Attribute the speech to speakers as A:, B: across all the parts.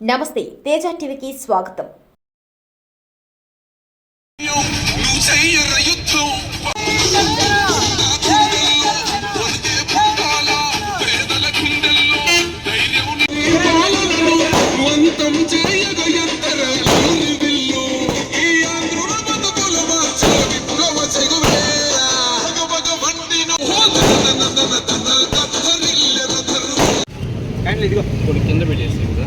A: నమస్తే తేజ టీవీకి స్వాగతం.
B: కింద పెట్టేసి కదా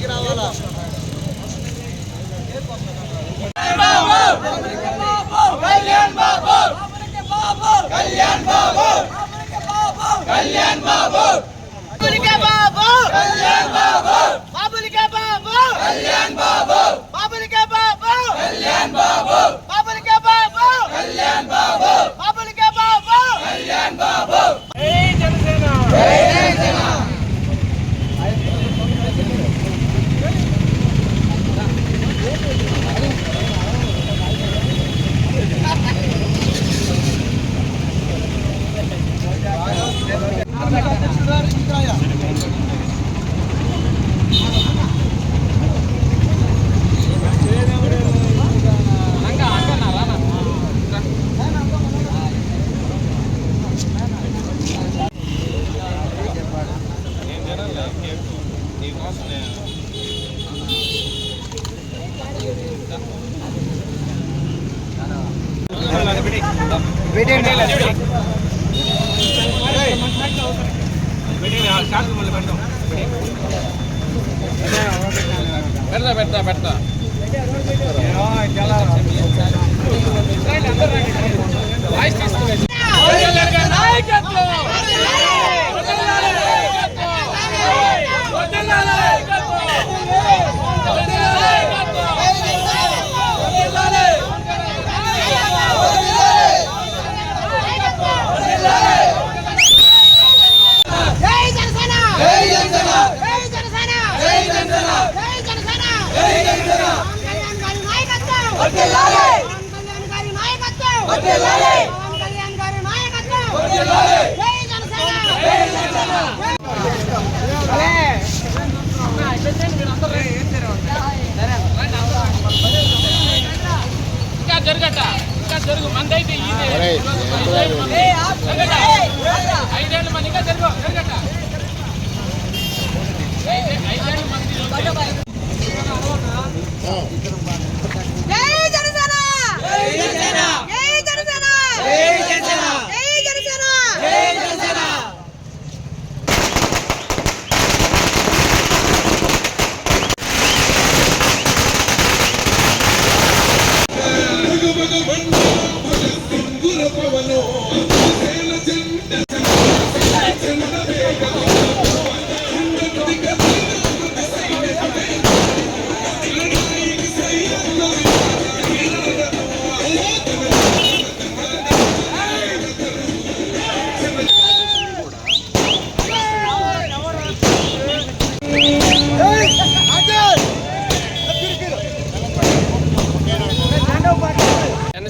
C: బయటికి రావాలా? కళ్యాణ్ బాబు కళ్యాణ్ బాబు కళ్యాణ్ బాబు బాబులికే బాబు కళ్యాణ్ బాబు బాబులికే బాబు కళ్యాణ్ బాబు! Thank you.
D: పెడతా పెడతా. పెడతా వాయిస్ తీసుకుని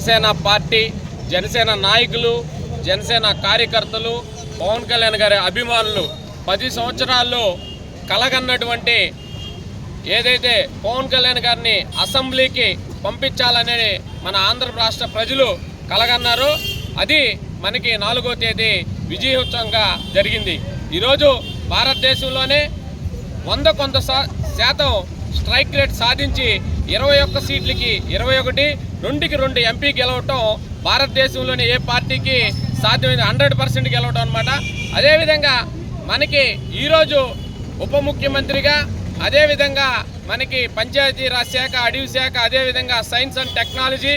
C: జనసేన
D: పార్టీ జనసేన నాయకులు జనసేన కార్యకర్తలు పవన్ కళ్యాణ్ గారి అభిమానులు పది సంవత్సరాల్లో కలగన్నటువంటి ఏదైతే పవన్ కళ్యాణ్ గారిని అసెంబ్లీకి పంపించాలనే మన ఆంధ్ర రాష్ట్ర ప్రజలు కలగన్నారు అది మనకి నాలుగో తేదీ విజయోత్సవంగా జరిగింది. ఈరోజు భారతదేశంలోనే వంద కొంత శాతం స్ట్రైక్ రేట్ సాధించి ఇరవై ఒక్క సీట్లకి ఇరవై ఒకటి రెండుకి రెండు ఎంపీ గెలవటం భారతదేశంలోని ఏ పార్టీకి సాధ్యమైన హండ్రెడ్ పర్సెంట్ గెలవటం అనమాట అదేవిధంగా మనకి ఈరోజు ఉప ముఖ్యమంత్రిగా అదేవిధంగా మనకి పంచాయతీరాజ్ శాఖ అడవి శాఖ అదేవిధంగా సైన్స్ అండ్ టెక్నాలజీ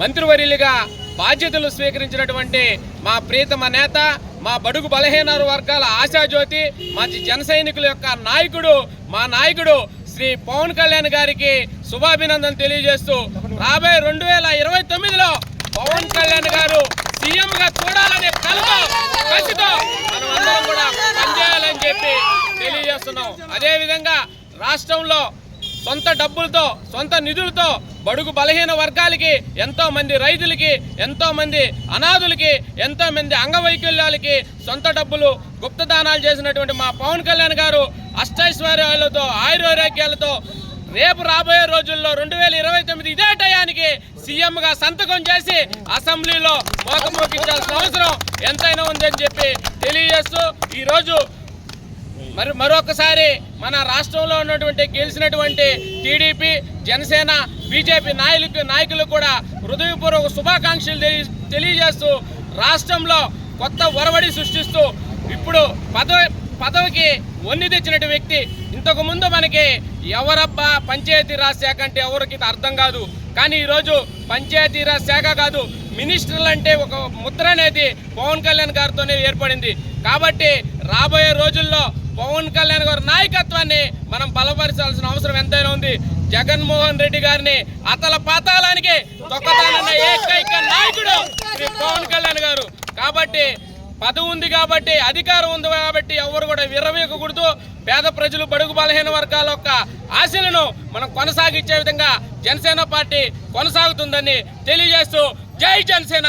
D: మంత్రివర్యులుగా బాధ్యతలు స్వీకరించినటువంటి మా ప్రీతమ నేత మా బడుగు బలహీన వర్గాల ఆశాజ్యోతి మా జన సైనికుల యొక్క నాయకుడు మా నాయకుడు శ్రీ పవన్ కళ్యాణ్ గారికి శుభాభినందన తెలియజేస్తూ రాబోయే రెండు వేల ఇరవై తొమ్మిదిలో పవన్ కళ్యాణ్ గారు సీఎం గా చూడాలనే కలతో కసితో కూడా పనిచేయాలని చెప్పి తెలియజేస్తున్నాం. అదేవిధంగా రాష్ట్రంలో సొంత డబ్బులతో సొంత నిధులతో బడుగు బలహీన వర్గాలకి ఎంతో మంది రైతులకి ఎంతో మంది అనాథులకి ఎంతో మంది అంగవైకల్యాలకి సొంత డబ్బులు గుప్తదానాలు చేసినటువంటి మా పవన్ కళ్యాణ్ గారు అష్టైశ్వర్యాలతో ఆయుర్వైరాగ్యాలతో రేపు రాబోయే రోజుల్లో రెండు వేల ఇరవై తొమ్మిది ఇదే టయానికి సీఎంగా సంతకం చేసి అసెంబ్లీలో మోకమోకించాల్సిన అవసరం ఎంతైనా ఉందని చెప్పి తెలియజేస్తూ ఈరోజు మరి మరొకసారి మన రాష్ట్రంలో ఉన్నటువంటి గెలిచినటువంటి టీడీపీ జనసేన బీజేపీ నాయకులకు నాయకులు కూడా హృదయపూర్వక శుభాకాంక్షలు తెలియజేస్తూ రాష్ట్రంలో కొత్త ఒరవడి సృష్టిస్తూ ఇప్పుడు పదవి పదవికి వన్ని తెచ్చినటువంటి వ్యక్తి. ఇంతకు ముందు మనకి ఎవరబ్బా పంచాయతీరాజ్ శాఖ అంటే ఎవరికి అర్థం కాదు. కానీ ఈరోజు పంచాయతీరాజ్ శాఖ కాదు మినిస్టర్లు అంటే ఒక ముద్ర అనేది పవన్ కళ్యాణ్ గారితోనే ఏర్పడింది. కాబట్టి రాబోయే రోజుల్లో పవన్ కళ్యాణ్ గారి నాయకత్వాన్ని మనం బలపరచాల్సిన అవసరం ఎంతైనా ఉంది. జగన్మోహన్ రెడ్డి గారిని అతల పాతాళానికి తొక్కతానన్న ఏకైక నాయకుడు శ్రీ పవన్ కళ్యాణ్ గారు. కాబట్టి పదవి ఉంది కాబట్టి అధికారం ఉంది కాబట్టి ఎవరు కూడా విరవీయకూడదు పేద ప్రజలు బడుగు బలహీన వర్గాల యొక్క ఆశలను మనం కొనసాగించే విధంగా జనసేన పార్టీ కొనసాగుతుందని తెలియజేస్తూ జై జనసేన!